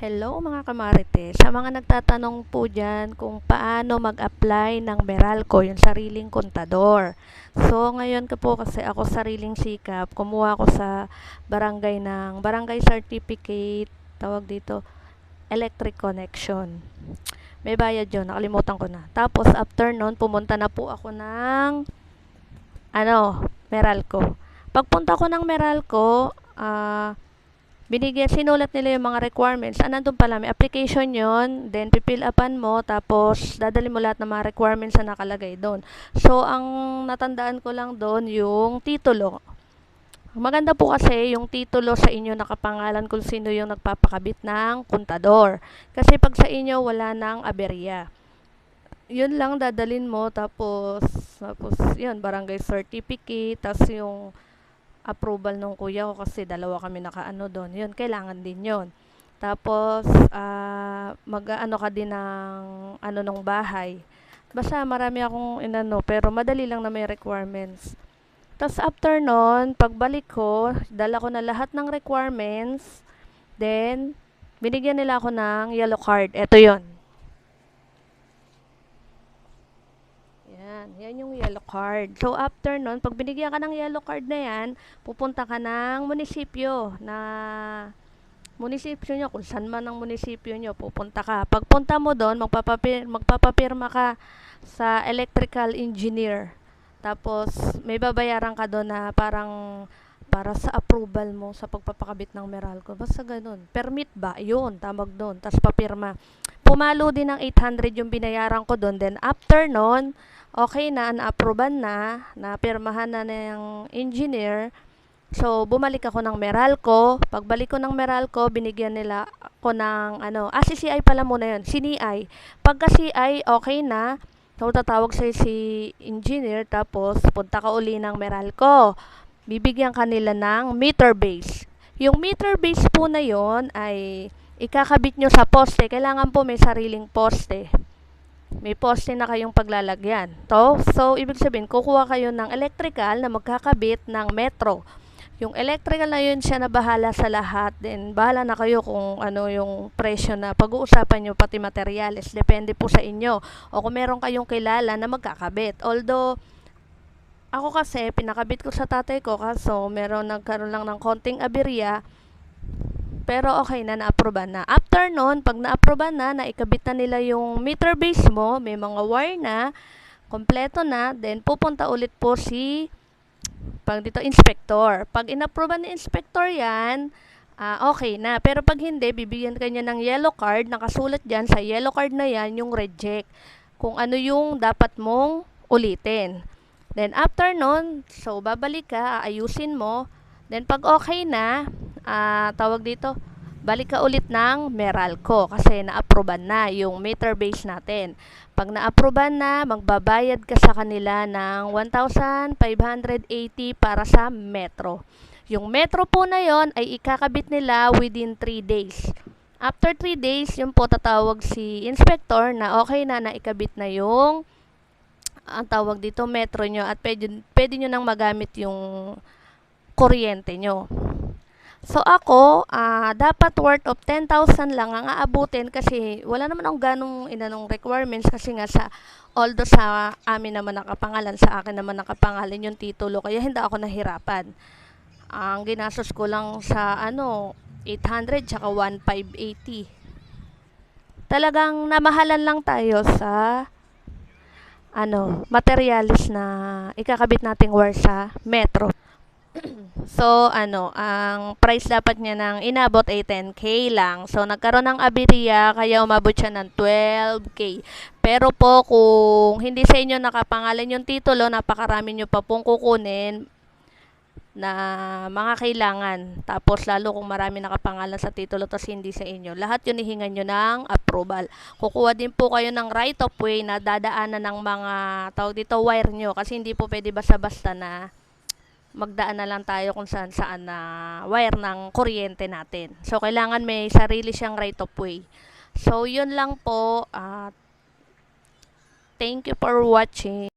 Hello mga kamarites. Sa mga nagtatanong po dyan kung paano mag-apply ng Meralco, yung sariling kontador. So ngayon ko po kasi ako sariling sikap, kumuha ako sa barangay ng barangay certificate, tawag dito, electric connection. May bayad yun, nakalimutan ko na. Tapos after nun, pumunta na po ako ng ano, Meralco. Pagpunta ko ng Meralco, ah, binigyan, sinulat nila yung mga requirements. Ah, nandun pala, may application yon then pipill upan mo, tapos dadali mo lahat ng mga requirements na nakalagay doon. So, ang natandaan ko lang doon, yung titulo. Maganda po kasi yung titulo sa inyo nakapangalan kung sino yung nagpapakabit ng kontador. Kasi pag sa inyo, wala nang aberya. Yun lang dadalin mo, tapos, tapos, yun, barangay certificate, tapos yung approval nung kuya ko kasi dalawa kami nakaano doon. Yun, kailangan din yun. Tapos, ah, mag-ano ka din ng ano nung bahay. Basta marami akong inano, pero madali lang na may requirements. Tapos after nun, pagbalik ko, dala ko na lahat ng requirements. Then, binigyan nila ako ng yellow card. Ito yon Yan, yan yung yellow card. So, after nun, pag binigyan ka ng yellow card na yan, pupunta ka ng munisipyo na munisipyo nyo, kung saan man ang munisipyo nyo, pupunta ka. Pagpunta mo doon, magpapapir, magpapapirma ka sa electrical engineer. Tapos, may babayaran ka doon na parang para sa approval mo sa pagpapakabit ng Meralco. Basta ganun. Permit ba? Yun, tawag doon. Tapos papirma. Pumalo din ng 800 yung binayaran ko doon. Then after nun, okay na, na-approvean na, napirmahan na ng engineer. So, bumalik ako ng Meralco. Pagbalik ko ng Meralco, binigyan nila ako ng, ano, ah, si CI pala muna yun, CNI. Pagka CI, okay na, so, tatawag sa'yo si engineer, tapos punta ka uli ng Meralco. Bibigyan kanila ng meter base. Yung meter base po na yon ay ikakabit nyo sa poste. Kailangan po may sariling poste may poste na kayong paglalagyan. To, so, ibig sabihin, kukuha kayo ng electrical na magkakabit ng metro. Yung electrical na yun, siya na bahala sa lahat. Then, bahala na kayo kung ano yung presyo na pag-uusapan nyo, pati materyales. Depende po sa inyo. O kung meron kayong kilala na magkakabit. Although, ako kasi, pinakabit ko sa tatay ko, kaso meron nagkaroon lang ng konting aberya, pero okay na, na-approvean na. After nun, pag na-approvean na, naikabit na nila yung meter base mo, may mga wire na, kompleto na, then pupunta ulit po si pag dito inspector. Pag inapprovean ni inspector yan, ah, okay na. Pero pag hindi, bibigyan kanya ng yellow card, nakasulat dyan sa yellow card na yan, yung reject. Kung ano yung dapat mong ulitin. Then after nun, so babalik ka, aayusin mo. Then pag okay na, ah, tawag dito, balik ka ulit ng Meralco kasi na-approvean na yung meter base natin. Pag na-approvean na, magbabayad ka sa kanila ng 1,580 para sa metro. Yung metro po na yon ay ikakabit nila within 3 days. After 3 days, yun po tatawag si inspector na okay na naikabit na yung ang tawag dito metro nyo at pwede, pwede nyo nang magamit yung kuryente nyo. So ako, ah, dapat worth of 10,000 lang ang aabutin kasi wala naman akong ganong inanong requirements kasi nga sa although sa amin naman nakapangalan, sa akin naman nakapangalan yung titulo kaya hindi ako nahirapan. Ang ginastos ko lang sa ano, 800 tsaka 1,580. Talagang namahalan lang tayo sa ano, materialis na ikakabit nating wire sa metro. so, ano, ang price dapat niya ng inabot ay 10k lang. So, nagkaroon ng aberya, kaya umabot siya ng 12k. Pero po, kung hindi sa inyo nakapangalan yung titulo, napakarami nyo pa pong kukunin na mga kailangan. Tapos, lalo kung marami nakapangalan sa titulo, tapos hindi sa inyo. Lahat yun ihingan nyo ng approval. Kukuha din po kayo ng right of way na dadaanan ng mga, tawag dito, wire nyo. Kasi hindi po pwede basta-basta na magdaan na lang tayo kung saan saan na wire ng kuryente natin. So, kailangan may sarili siyang right of way. So, yun lang po. At thank you for watching.